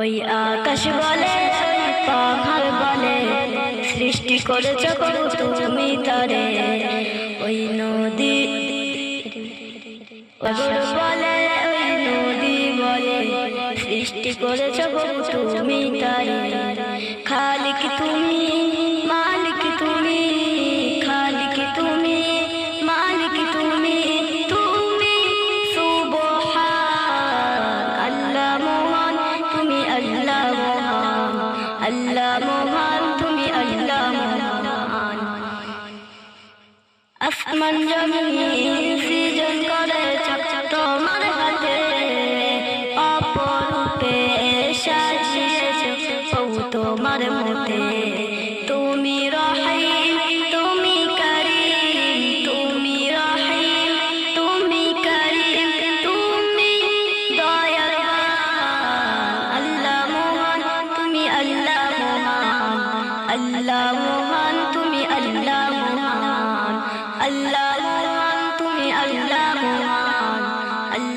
ওই আকাশ বলে পাহাড় বলে, সৃষ্টি করেছ তুমি তারে। ওই নদী বলে, ওই নদী বলে, সৃষ্টি করেছ তুমি আসমান জমিন সৃজন করেছ তোমার হাতে অপরূপে সাজিয়েছ তোমার মতে